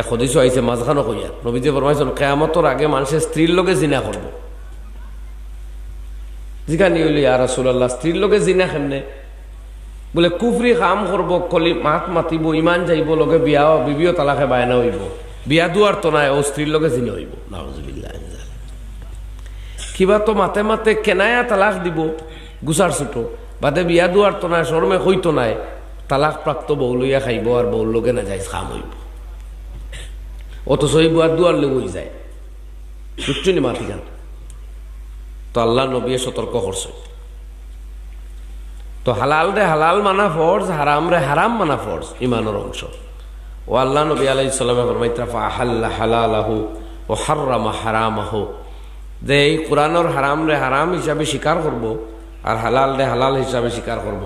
এক হদিস আইছে মাঝখানো কইয়া। নবীজি ফরমাইছেন, কেয়ামতর আগে মানুষের স্ত্রীর লোকে জিনা করব। জিগানি হইলি আর রাসূলুল্লাহ, স্ত্রীর লোকে জিনা কেমনে? বলে, কুফরি কাম করব, কলি মাত মাতিব, ইমান যাইব, লগে বিয়া, বিবিও তালাকে বায়না হইব। বিয়া দুয়ার তো নাই ও স্ত্রীর লগে জিনে হইব। নাউজুবিল্লাহ কিবা তো মাতে মাতে কেনায়া তালাক দিব গুছার ছুটো বাদে বিয়া দুয়ার তো নাই শরমে হইতো নাই তালাক প্রাপ্ত বউ লইয়া খাইব আর বউ লগে না যাই খাম হইব। অথচ এই বুয়ার দুয়ার লোক যায়। বুঝছ নি মাতি গান তো আল্লাহ নবী সতর্ক করছে তো হালাল রে হালাল মানা ফর্জ, হারাম রে হারাম মানা ফর্জ, ইমানের অংশ। ও আল্লাহ নবী আলাই সাল্লামে ফরমাইত্রাফা আহাল্লা হালালাহু ও হার্রামা হারামাহু। যে এই কোরআনের হারাম রে হারাম হিসাবে স্বীকার করব আর হালাল রে হালাল হিসাবে স্বীকার করব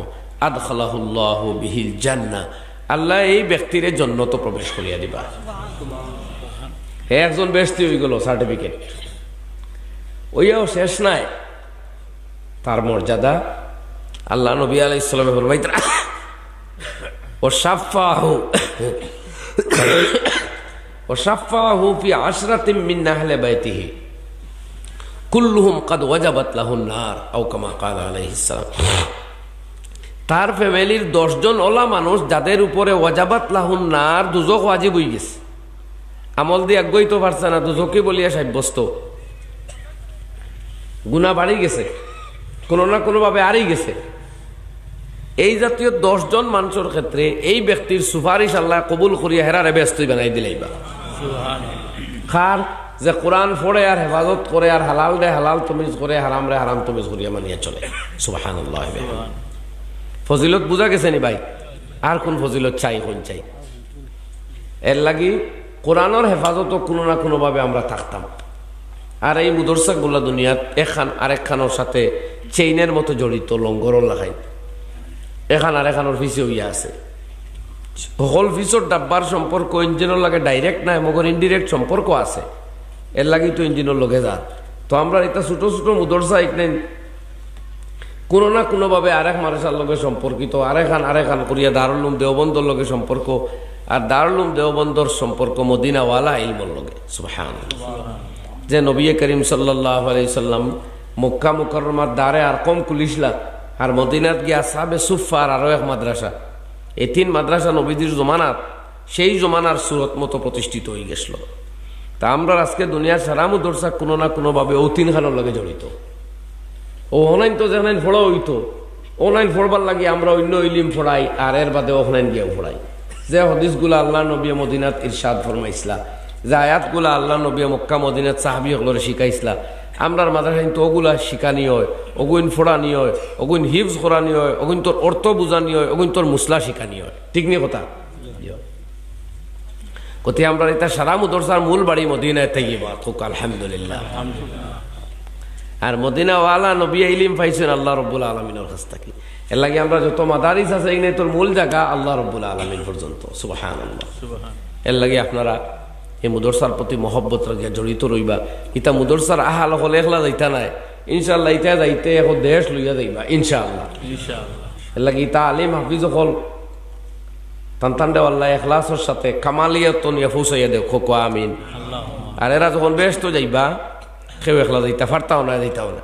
আদ খালাহুল্লাহ বিহিল জান্না আল্লাহ এই ব্যক্তির জন্নত প্রবেশ করিয়া দিবা। একজন ব্যস্তি হয়ে গেল সার্টিফিকেট ওইও শেষ নাই। তার মর্যাদা আল্লাহ নবী আলাই ইসলামে ফরমাইত্রা ও সাফাহু ও সাফাহু ফি আশরাতিম মিন নাহলে বাইতিহি, কুল্লুহুম কাদ ওয়াজাবাত লাহুন নার আও কামা কাল আলাইহিস সালাম। তার ফ্যামিলির দশজন ওলা মানুষ যাদের উপরে ওয়াজাবাত লাহুন নার দুজক ওয়াজিব হয়ে গেছে। আমল দিয়ে আগ্রহী তো পারছে না, তো দুজকে বলিয়া সাব্যস্ত। গুণা বাড়ি গেছে, কোনো না কোনোভাবে আরই গেছে। এই জাতীয় দশজন মানুষের ক্ষেত্রে এই ব্যক্তির সুপারিশ আল্লাহ কবুল করিয়া হেরারে ব্যস্তই বানাই দিলাইবা খার যে কোরআন পড়ে আর হেফাজত করে আর হালাল রে হালাল তমিজ করে, হারাম রে হারাম তমিজ করিয়া মানিয়া চলে। সুবাহান আল্লাহ ফজিলত বুঝা গেছে নি ভাই? আর কোন ফজিলত চাই, কোন চাই? এর লাগি কোরআনের হেফাজতও কোনো না কোনোভাবে আমরা থাকতাম। আর এই মুদরসাগুলা দুনিয়াত এখান আরেকখানোর সাথে চেইনের মতো জড়িত, লঙ্গরও লাগাই। এখান আরেকখানোর ফিসে হইয়া আছে। হল ফিসর ডাব্বার সম্পর্ক ইঞ্জিনের লাগে ডাইরেক্ট নাই, মগর ইনডিরেক্ট সম্পর্ক আছে। এর লাগি তো ইঞ্জিনের লগে যা তো আমরা এটা ছোট ছোট মুদরসা এখানে কোনো না কোনোভাবে আরেক মানুষের লগে সম্পর্কিত আরেখান আরেখান করিয়া দারুলুম দেওবন্দর লগে সম্পর্ক আর দারুলুম দেওবন্দর সম্পর্ক মদিনাওয়ালা ইলমর লগে সুবহান যে নবী করিম সাল্লাহ আলাইসাল্লাম মক্কা মুকরমার দ্বারে আর কম কুলিশলা আর মদিনাত গিয়া সাবে সুফার আরও এক মাদ্রাসা। এই তিন মাদ্রাসা নবীদের জমানাত, সেই জমানার সুরত মতো প্রতিষ্ঠিত হয়ে গেছিল। তা আমরা আজকে দুনিয়ার সারা মুদরসা কোনো না কোনোভাবে ও তিনখানোর লগে জড়িত। ও অনলাইন তো যেখানে ফোড়া হইতো। অনলাইন ফোড়বার লাগে আমরা অন্য ইলিম ফোড়াই, আর এর বাদে অফলাইন গিয়েও ফোড়াই। যে হদিসগুলা আল্লাহ নবী মদিনাত ইরশাদ ফরমাইসলা যে আয়াতগুলা আল্লাহ নবী মক্কা মদিনাত সাহাবি হকলরে শিখাইসলা আমরার মাদ্রাসাইন তো ওগুলা শিখানি হয় অগুইন ফোড়ানি হয় অগুইন হিপস করানি হয় অগুইন তোর অর্থ বুঝানি হয় অগুইন তোর মুসলা শিখানি হয় ঠিক নি কথা? কতি আমরা এটা সারা মুদরসার মূল বাড়ি মদিনায় থাকিব। থুক আলহামদুলিল্লাহ। আর মদিনাওয়ালা নবী ইলিম পাইছেন আল্লাহ রব্বুল আলমিনের কাছ থেকে। এর লাগে আমরা যত মাদারিস আছে এই তোর মূল জায়গা আল্লাহ রব্বুল আলমিন পর্যন্ত। সুবাহান আল্লাহ এর লাগে আপনারা এই মুদরসার প্রতি মহব্বত রাখিয়া জড়িত রইবা। ইতা মুদরসার আহাল হলে একলা যাইতা নাই। ইনশাল্লাহ ইতা যাইতে এখন দেশ লইয়া যাইবা ইনশাআল্লাহ। এর লাগে ইতা আলিম হাফিজ হল তান্তান দেওয়াল্লাহ এখলাসের সাথে কামালিয়তন ইয়াফুসাইয়া দেও খোকো আমিন। আর এরা যখন ব্যস্ত যাইবা কেউ একলা যাইতা ফারতাও না যাইতাও না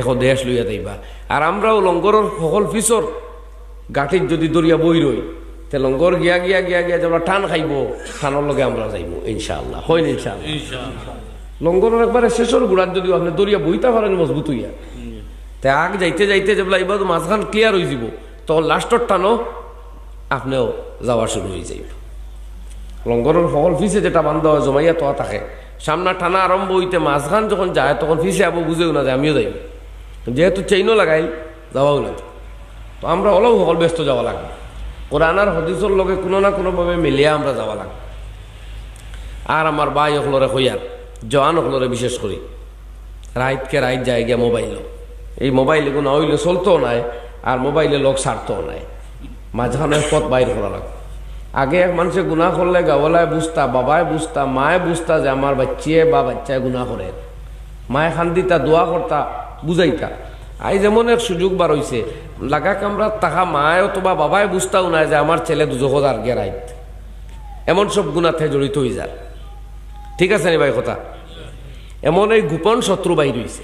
এখন দেশ লইয়া যাইবা আর আমরাও লঙ্গরের সকল ফিসর গাঠির যদি দরিয়া বই রই তে লঙ্গর গিয়া গিয়া গিয়া গিয়া যারা টান খাইব টানোর লগে আমরা যাইব ইনশাআল্লাহ। হয় না ইনশাআল্লাহ? লঙ্গরের একবারে শেষর গুড়ার যদি আপনি দরিয়া বইতা পারেন মজবুত হইয়া তে আগ যাইতে যাইতে যেগুলা এবার মাঝখান ক্লিয়ার হয়ে যাব তখন লাস্টর টানো আপনিও যাওয়া শুরু হয়ে যাইব। লঙ্গরের সকল ফিসে যেটা বান্ধা হয়, জমাইয়া তোয়া থাকে। সামনা টানা আরম্ভ হইতে মাঝখান যখন যায়, তখন ফিসে আবু বুঝেও না যায় আমিও যাইব। যেহেতু চেইনও লাগাই যাওয়াও লাগে তো আমরা অলও সকল ব্যস্ত যাওয়া লাগবে। কোরআনার হদিসর লগে কোনো না কোনোভাবে মিলিয়া আমরা যাওয়া লাগবে। আর আমার বাই হলরে হইয়ার জওয়ান হলরে বিশেষ করি। রাইতকে রাইত যায় গিয়া মোবাইল। এই মোবাইল এগুলো হইলে চলতেও নাই, আর মোবাইলে লোক ছাড়তেও নাই। মাঝখানে পথ বাইর করা লাগবে। আগে এক মানুষে গুণা করলে গাওয়ালায় বুঝতা, বাবায় বুঝতা, মায়ে বুঝতা যে আমার বাচ্চিয়ে বা বাচ্চায় গুণা করে। মায়ে খান দিতা দোয়া করতা, বুঝাইতা। আই যেমন এক সুযোগ বার হইছে, লাগা কামরা তাহা মায় অথবা বাবায় বুঝতাও না যে আমার ছেলে দুজক আর গেরাইত। এমন সব গুণাতে জড়িত হয়ে যায় ঠিক আছে নি ভাই কথা? এমন এই গোপন শত্রু বাই রয়েছে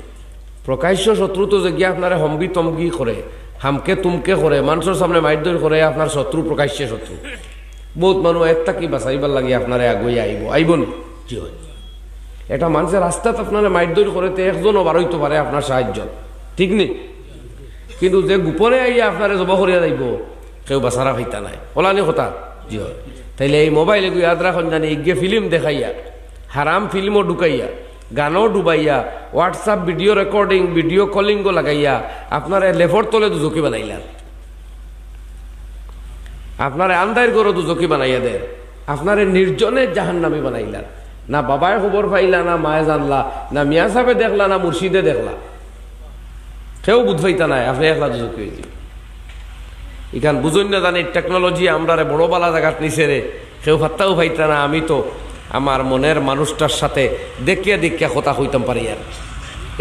প্রকাশ্য শত্রু তো যে আপনারা হমগি তমগি করে হামকে তুমকে করে, মানুষের সামনে মারধর করে, আপনার শত্রু প্রকাশ্য শত্রু। বহুত মানুষ একটা কি বাঁচাইবার লাগে আপনারা আগুয়ে আইব আইব নি জি এটা মানুষের রাস্তাত আপনারা মারধর করে তে একজনও বারইতে পারে আপনার সাহায্য ঠিক নেই কিন্তু যে গোপনে আইয়া আপনারা জব করিয়া যাইব কেউ বাসারা হইতা নাই। ওলানি কথা? জি হয়। তাইলে এই মোবাইলে গিয়ে আদ্রা জানি ইগে ফিল্ম দেখাইয়া হারাম ফিল্মও ঢুকাইয়া গানও ডুবাইয়া হোয়াটসঅ্যাপ ভিডিও রেকর্ডিং ভিডিও কলিংও লাগাইয়া আপনারা লেফর তলে দুজকি বানাইলা আপনারা আন্দার করে দুজকি বানাইয়া দেন আপনারা নির্জনের জাহান নামে বানাইলা না বাবায় খবর পাইলা, না মায়ে জানলা, না মিয়া সাহেবে দেখলা, না মুর্শিদে দেখলা। কেউ বুধ পাইতা নাই, আপনি একলা দুজকি হয়েছি এখান বুঝুন না জানি টেকনোলজি আমরা বড় বালা জায়গাত নিছে রে। কেউ ফাত্তাও পাইতা না, আমি তো আমার মনের মানুষটার সাথে দেখিয়া দেখিয়া কথা হইতাম পারি আর।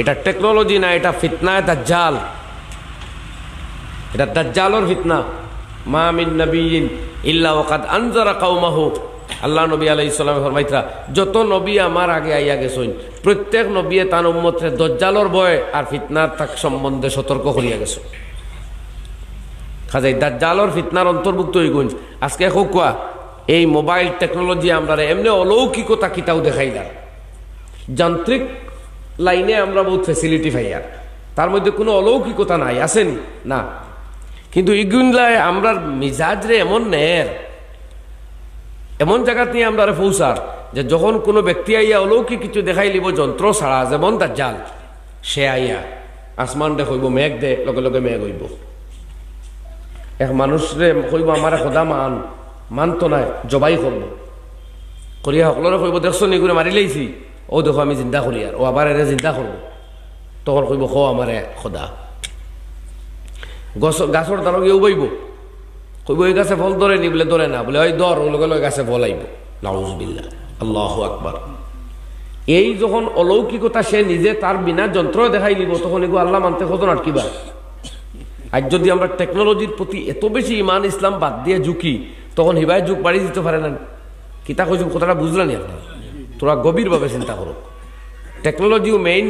এটা টেকনোলজি না, এটা ফিতনা, এটা জাল। এটা দাজ্জালর ফিতনা। মা মিন নবীন ইল্লা ওয়াকাদ আনজারা কাউমাহু আল্লাহ নবী আলাই ইসলামে ফরমাইতরা, যত নবী আমার আগে আইয়া গেছেন, প্রত্যেক নবীয়ে তার উম্মতরে দজ্জালর ভয় আর ফিতনার তাক সম্বন্ধে সতর্ক করিয়া গেছে। খাজাই, দাজ্জালর ফিতনার অন্তর্ভুক্ত হই গুণ আজকে হোক কোয়া, এই মোবাইল টেকনোলজি আমরা এমনি অলৌকিকতা কিতাও দেখাইলাম যান্ত্রিক লাইনে আমরা বহুত ফেসিলিটি পাইয়ার। তার মধ্যে কোনো অলৌকিকতা নাই, আসেনি? না। কিন্তু ইগুনলায় আমরা মিজাজরে এমন নের এমন জায়গা নিয়ে আমরা পৌঁছার যে যখন কোনো ব্যক্তি আইয়া অলৌকিক কিছু দেখাই লিব, যন্ত্র ছাড়া যেমন তার জাল সে আইয়া আসমান দে হইব মেঘ দে, লগে লগে মেঘ হইব। এক মানুষরে কইব আমার সদা মান, মানতো নাই, জবাই করব। করিয়া সকলরে কইব দেখছ নি করে মারি লাইছি। ও দেখো, আমি চিন্তা করি আর ও আবার এনে চিন্তা করব। তখন কইব খ আমারে সদা গাছর দ্বারা গিয়ে উবাইব। কইব ওই গাছে ফল ধরে নি? বলে ধরে না। বলে ওই দর লগে গাছে ফল আইব নাউজবিল্লা আল্লাহ আকবার। এই যখন অলৌকিকতা সে নিজে তার বিনা যন্ত্র দেখাই নিব তখন এগো আল্লাহ মানতে হতো না আটকিবা আজ যদি আমরা টেকনোলজির প্রতি এত বেশি ইমান ইসলাম বাদ দিয়ে ঝুঁকি, তখন হিবায় যুগ বাড়িয়ে দিতে পারে না। কিতা কইছুম কথাটা বুঝলেন আপনারা তোরা গভীরভাবে চিন্তা করো টেকনোলজিও মেইন